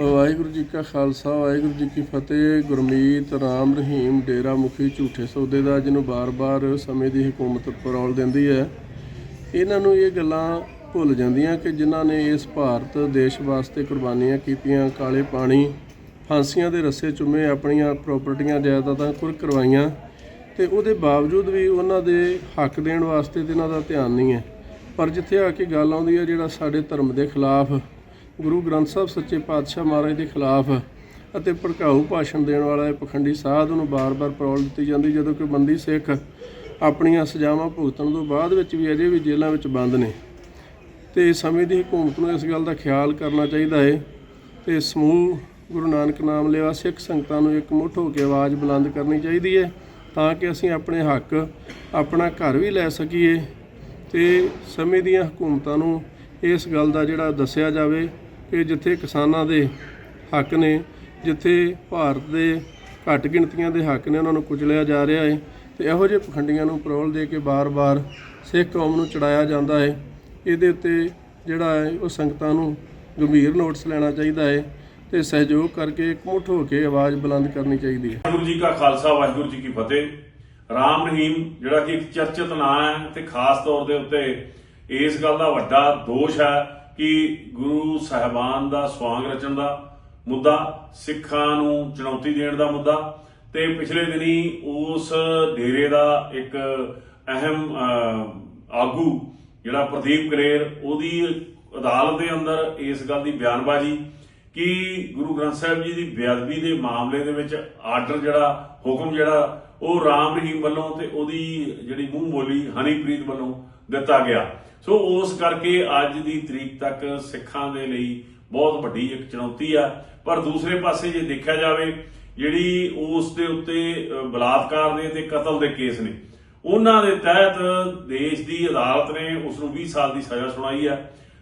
ਵਾਹਿਗੁਰੂ ਜੀ ਕਾ ਖਾਲਸਾ, ਵਾਹਿਗੁਰੂ ਜੀ ਕੀ ਫਤਿਹ। ਗੁਰਮੀਤ ਰਾਮ ਰਹੀਮ ਡੇਰਾ ਮੁਖੀ ਝੂਠੇ ਸੌਦੇ ਦਾ, ਜਿਹਨੂੰ ਬਾਰ-ਬਾਰ ਸਮੇਂ ਦੀ ਹਕੂਮਤ ਪਰੌਲ ਦਿੰਦੀ ਹੈ। ਇਹਨਾਂ ਨੂੰ ਇਹ ਗੱਲਾਂ ਭੁੱਲ ਜਾਂਦੀਆਂ ਕਿ ਜਿਨ੍ਹਾਂ ਨੇ ਇਸ ਭਾਰਤ ਦੇਸ਼ ਵਾਸਤੇ ਕੁਰਬਾਨੀਆਂ ਕੀਤੀਆਂ, ਕਾਲੇ ਪਾਣੀ, ਫਾਂਸੀਆਂ ਦੇ ਰੱਸੇ ਚੁੰਮੇ ਆਪਣੀਆਂ ਪ੍ਰਾਪਰਟੀਆਂ ਜਾਇਦਾਦਾਂ ਕੁਰ ਕਰਵਾਈਆਂ ਤੇ ਉਹਦੇ ਬਾਵਜੂਦ ਵੀ ਉਹਨਾਂ ਦੇ ਹੱਕ ਦੇਣ ਵਾਸਤੇ ਤੇ ਇਹਨਾਂ ਦਾ ਧਿਆਨ ਨਹੀਂ ਹੈ। ਪਰ ਜਿੱਥੇ ਆ ਕੇ ਗੱਲ ਆਉਂਦੀ ਹੈ ਜਿਹੜਾ ਸਾਡੇ ਧਰਮ ਦੇ ਖਿਲਾਫ ਗੁਰੂ ਗ੍ਰੰਥ ਸਾਹਿਬ ਸੱਚੇ ਪਾਤਸ਼ਾਹ ਮਹਾਰਾਜ ਦੇ ਖਿਲਾਫ ਅਤੇ ਭੜਕਾਊ ਭਾਸ਼ਣ ਦੇਣ ਵਾਲਾ ਇਹ ਪਖੰਡੀ ਸਾਧ ਨੂੰ ਬਾਰ-ਬਾਰ ਪਰੌਲ ਦਿੱਤੀ ਜਾਂਦੀ ਜਦੋਂ ਕਿ ਬੰਦੀ ਸਿੱਖ ਆਪਣੀਆਂ ਸਜ਼ਾਵਾਂ ਭੁਗਤਣ ਤੋਂ ਬਾਅਦ ਵਿੱਚ ਵੀ ਅਜੇ ਵੀ ਜੇਲ੍ਹਾਂ ਵਿੱਚ ਬੰਦ ਨੇ। ਤੇ ਸਮੇਂ ਦੀ ਹਕੂਮਤ ਨੂੰ ਇਸ ਗੱਲ ਦਾ ਖਿਆਲ ਕਰਨਾ ਚਾਹੀਦਾ ਹੈ ਤੇ ਸਮੂਹ ਗੁਰੂ ਨਾਨਕ ਨਾਮ ਲਿਆ ਸਿੱਖ ਸੰਗਤਾਂ ਨੂੰ ਇੱਕ ਮੁੱਠ ਹੋ ਕੇ ਆਵਾਜ਼ ਬੁਲੰਦ ਕਰਨੀ ਚਾਹੀਦੀ ਹੈ ਤਾਂ ਕਿ ਅਸੀਂ ਆਪਣੇ ਹੱਕ ਆਪਣਾ ਘਰ ਵੀ ਲੈ ਸਕੀਏ ਤੇ ਸਮੇਂ ਦੀਆਂ ਹਕੂਮਤਾਂ ਨੂੰ ਇਸ ਗੱਲ ਦਾ ਜਿਹੜਾ ਦੱਸਿਆ ਜਾਵੇ ਕਿ ਜਿੱਥੇ ਕਿਸਾਨਾਂ ਦੇ ਹੱਕ ਨੇ, ਜਿੱਥੇ ਭਾਰਤ ਦੇ ਘੱਟ ਗਿਣਤੀਆਂ ਦੇ ਹੱਕ ਨੇ, ਉਹਨਾਂ ਨੂੰ ਕੁਚਲਿਆ ਜਾ ਰਿਹਾ ਹੈ ਤੇ ਇਹੋ ਜਿਹੇ ਪਖੰਡੀਆਂ ਨੂੰ ਪਰੋਲ ਦੇ ਕੇ ਬਾਰ-ਬਾਰ ਸਿੱਖ ਕੌਮ ਨੂੰ ਚੜਾਇਆ ਜਾਂਦਾ ਹੈ ਇਹਦੇ ਉੱਤੇ ਜਿਹੜਾ ਹੈ ਉਹ ਸੰਗਤਾਂ ਨੂੰ ਗੰਭੀਰ ਨੋਟਿਸ ਲੈਣਾ ਚਾਹੀਦਾ ਹੈ ਤੇ ਸਹਿਯੋਗ ਕਰਕੇ ਇਕਮੁੱਠ ਹੋ ਕੇ ਆਵਾਜ਼ ਬੁਲੰਦ ਕਰਨੀ ਚਾਹੀਦੀ ਹੈ ਵਾਹਿਗੁਰੂ ਜੀ ਕਾ ਖਾਲਸਾ, ਵਾਹਿਗੁਰੂ ਜੀ ਕੀ ਫਤਿਹ। ਰਾਮ ਰਹੀਮ, ਜਿਹੜਾ ਕਿ ਇੱਕ ਚਰਚਿਤ ਨਾਂ ਹੈ ਤੇ ਖਾਸ ਤੌਰ ਦੇ ਉੱਤੇ ਇਸ ਗੱਲ ਦਾ ਵੱਡਾ ਦੋਸ਼ ਹੈ ਕਿ ਗੁਰੂ ਸਾਹਿਬਾਨ ਦਾ ਸਵਾਂਗ ਰਚਣ ਦਾ ਮੁੱਦਾ, ਸਿੱਖਾਂ ਨੂੰ ਚੁਣੌਤੀ ਦੇਣ ਦਾ ਮੁੱਦਾ ਤੇ ਪਿਛਲੇ ਦਿਨੀ ਉਸ ਡੇਰੇ ਦਾ ਇੱਕ ਅਹਿਮ ਆਗੂ ਜਿਹੜਾ ਪ੍ਰਦੀਪ ਕਰੇਰ ਉਹਦੀ ਅਦਾਲਤ ਦੇ ਅੰਦਰ ਇਸ ਗੱਲ ਦੀ ਬਿਆਨਬਾਜ਼ੀ ਕਿ ਗੁਰੂ ਗ੍ਰੰਥ ਸਾਹਿਬ ਜੀ ਦੀ ਬੇਅਦਬੀ ਦੇ ਮਾਮਲੇ ਦੇ ਵਿੱਚ ਆਰਡਰ ਜਿਹੜਾ, ਹੁਕਮ ਜਿਹੜਾ, ਉਹ ਰਾਮ ਰਹੀਮ ਵੱਲੋਂ ਤੇ ਉਹਦੀ ਜਿਹੜੀ ਮੂੰਹ ਬੋਲੀ ਹਨੀਪ੍ਰੀਤ ਵੱਲੋਂ ਦਿੱਤਾ ਗਿਆ। ਸੋ ਉਸ ਕਰਕੇ ਅੱਜ ਦੀ ਤਰੀਕ ਤੱਕ ਸਿੱਖਾਂ ਦੇ ਲਈ ਬਹੁਤ ਵੱਡੀ ਇੱਕ ਚੁਣੌਤੀ ਆ। ਪਰ ਦੂਸਰੇ ਪਾਸੇ ਜੇ ਦੇਖਿਆ ਜਾਵੇ, ਜਿਹੜੀ ਉਸ ਦੇ ਉੱਤੇ ਬਲਾਤਕਾਰ ਦੇ ਤੇ ਕਤਲ ਦੇ ਕੇਸ ਨੇ, ਉਹਨਾਂ ਦੇ ਤਹਿਤ ਦੇਸ਼ ਦੀ ਅਦਾਲਤ ਨੇ ਉਸ ਨੂੰ 20 ਸਾਲ ਦੀ ਸਜ਼ਾ ਸੁਣਾਈ ਹੈ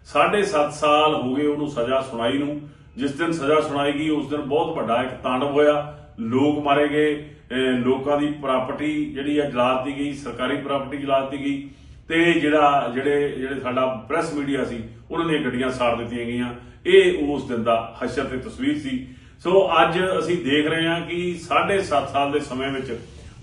7.5 ਸਾਲ ਹੋ ਗਏ ਉਹਨੂੰ ਸਜ਼ਾ ਸੁਣਾਈ ਨੂੰ। ਜਿਸ ਦਿਨ ਸਜ਼ਾ ਸੁਣਾਈ ਗਈ, ਉਸ ਦਿਨ ਬਹੁਤ ਵੱਡਾ ਇੱਕ ਤਾਂਡਵ ਹੋਇਆ। ਲੋਕ ਮਾਰੇ ਗਏ ਲੋਕਾਂ ਦੀ ਪ੍ਰਾਪਰਟੀ ਜਿਹੜੀ ਆ ਜਲਾ ਦਿੱਤੀ ਗਈ, ਸਰਕਾਰੀ ਪ੍ਰਾਪਰਟੀ ਜਲਾ ਦਿੱਤੀ ਗਈ। ਤੇ ਜਿਹੜਾ, ਜਿਹੜੇ ਜਿਹੜੇ ਸਾਡਾ ਪ੍ਰੈਸ ਮੀਡੀਆ ਸੀ, ਉਹਨਾਂ ਦੀਆਂ ਗੱਡੀਆਂ ਸਾੜ ਦਿੱਤੀਆਂ ਗਈਆਂ। ਇਹ ਉਸ ਦਿਨ ਦਾ ਹਸ਼ਰ ਤੇ ਤਸਵੀਰ ਸੀ। ਸੋ ਅੱਜ ਅਸੀਂ ਦੇਖ ਰਹੇ ਹਾਂ ਕਿ 7.5 ਸਾਲ ਦੇ ਸਮੇਂ ਵਿੱਚ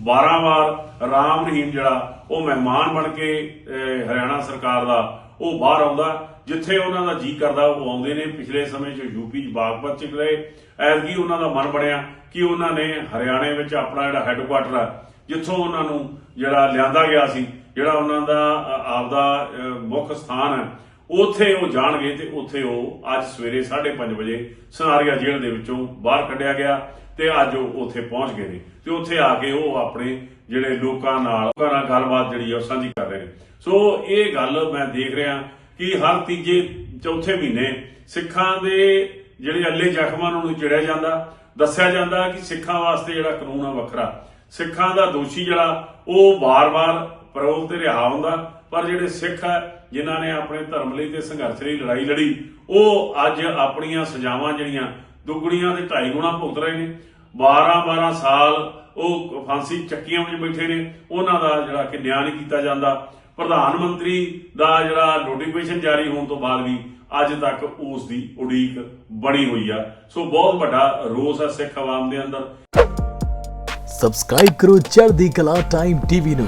12 ਵਾਰ ਰਾਮ ਰਹੀਮ ਜਿਹੜਾ, ਉਹ ਮਹਿਮਾਨ ਬਣ ਕੇ ਹਰਿਆਣਾ ਸਰਕਾਰ ਦਾ ਉਹ ਬਾਹਰ ਆਉਂਦਾ, ਜਿੱਥੇ ਉਹਨਾਂ ਦਾ ਜੀ ਕਰਦਾ, ਉਹ ਆਉਂਦੇ ਨੇ। ਪਿਛਲੇ ਸਮੇਂ 'ਚ ਯੂਪੀ 'ਚ ਬਾਗਪਤ 'ਚ ਗਏ। ਐਤਕੀ ਉਹਨਾਂ ਦਾ ਮਨ ਬਣਿਆ ਕਿ ਉਹਨਾਂ ਨੇ ਹਰਿਆਣੇ ਵਿੱਚ ਆਪਣਾ ਜਿਹੜਾ ਹੈੱਡਕੁਆਟਰ ਹੈ ਜਿੱਥੋਂ ਉਹਨਾਂ ਨੂੰ ਜਿਹੜਾ ਲਿਆਂਦਾ ਗਿਆ ਸੀ ਜਿਹੜਾ ਉਹਨਾਂ ਦਾ ਆਪਦਾ ਮੁੱਖ ਸਥਾਨ ਹੈ, ਉੱਥੇ ਉਹ ਜਾਣਗੇ ਤੇ ਉੱਥੇ ਉਹ ਅੱਜ ਸਵੇਰੇ 5:30 ਵਜੇ ਸਨਾਰੀਆ ਜੇਲ੍ਹ ਦੇ ਵਿੱਚੋਂ ਬਾਹਰ ਕੱਢਿਆ ਗਿਆ ਤੇ ਅੱਜ ਉਹ ਉੱਥੇ ਪਹੁੰਚ ਗਏ ਨੇ। ਤੇ ਉੱਥੇ ਆ ਕੇ ਉਹ ਆਪਣੇ ਜਿਹੜੇ ਲੋਕਾਂ ਨਾਲ ਲੋਕਾਂ ਨਾਲ ਗੱਲਬਾਤ ਜਿਹੜੀ ਆ ਉਹ ਸਾਂਝੀ ਕਰ ਰਹੇ ਨੇ। ਸੋ ਇਹ ਗੱਲ ਮੈਂ ਦੇਖ ਰਿਹਾ ਕਿ ਹਰ ਤੀਜੇ ਚੌਥੇ ਮਹੀਨੇ ਸਿੱਖਾਂ ਦੇ ਜਿਹੜੇ ਅੱਲੇ ਜ਼ਖਮਾਂ ਨੂੰ ਚਿੜਿਆ ਜਾਂਦਾ। ਦੱਸਿਆ ਜਾਂਦਾ ਕਿ ਸਿੱਖਾਂ ਵਾਸਤੇ ਜਿਹੜਾ ਕਾਨੂੰਨ ਆ ਵੱਖਰਾ। ਸਿੱਖਾਂ ਦਾ ਦੋਸ਼ੀ ਜਿਹੜਾ, ਉਹ ਬਾਰ-ਬਾਰ ਪਰੋਲ ਤੇ ਰਿਹਾ ਹੁੰਦਾ, ਪਰ ਜਿਹੜੇ ਸਿੱਖ ਆ, ਜਿਨ੍ਹਾਂ ਨੇ ਆਪਣੇ ਧਰਮ ਲਈ ਤੇ ਸੰਘਰਸ਼ ਲਈ ਲੜਾਈ ਲੜੀ, ਉਹ ਅੱਜ ਆਪਣੀਆਂ ਸਜ਼ਾਵਾਂ ਜਿਹੜੀਆਂ ਦੁੱਗਣੀਆਂ ਤੇ ਢਾਈ ਗੁਣਾ ਭੁਗਤ ਰਹੇ ਨੇ। 12-12 ਸਾਲ ਉਹ ਫਾਂਸੀ ਚੱਕੀਆਂ ਵਿੱਚ ਬੈਠੇ ਨੇ। ਉਹਨਾਂ ਦਾ ਜਿਹੜਾ ਕਿ ਨਿਆਂ ਨਹੀਂ ਕੀਤਾ ਜਾਂਦਾ। ਪ੍ਰਧਾਨ ਮੰਤਰੀ ਦਾ ਜਿਹੜਾ ਨੋਟੀਫਿਕੇਸ਼ਨ ਜਾਰੀ ਹੋਣ ਤੋਂ ਬਾਅਦ ਵੀ ਅੱਜ ਤੱਕ ਉਸ ਦੀ ਉਡੀਕ ਬਣੀ ਹੋਈ ਆ। ਸੋ ਬਹੁਤ ਵੱਡਾ ਰੋਸ ਹੈ ਸਿੱਖ ਆਵਾਮ ਦੇ ਅੰਦਰ। ਸਬਸਕ੍ਰਾਈਬ ਕਰੋ ਚੜ੍ਹਦੀ ਕਲਾ ਟਾਈਮ ਟੀਵੀ ਨੂੰ।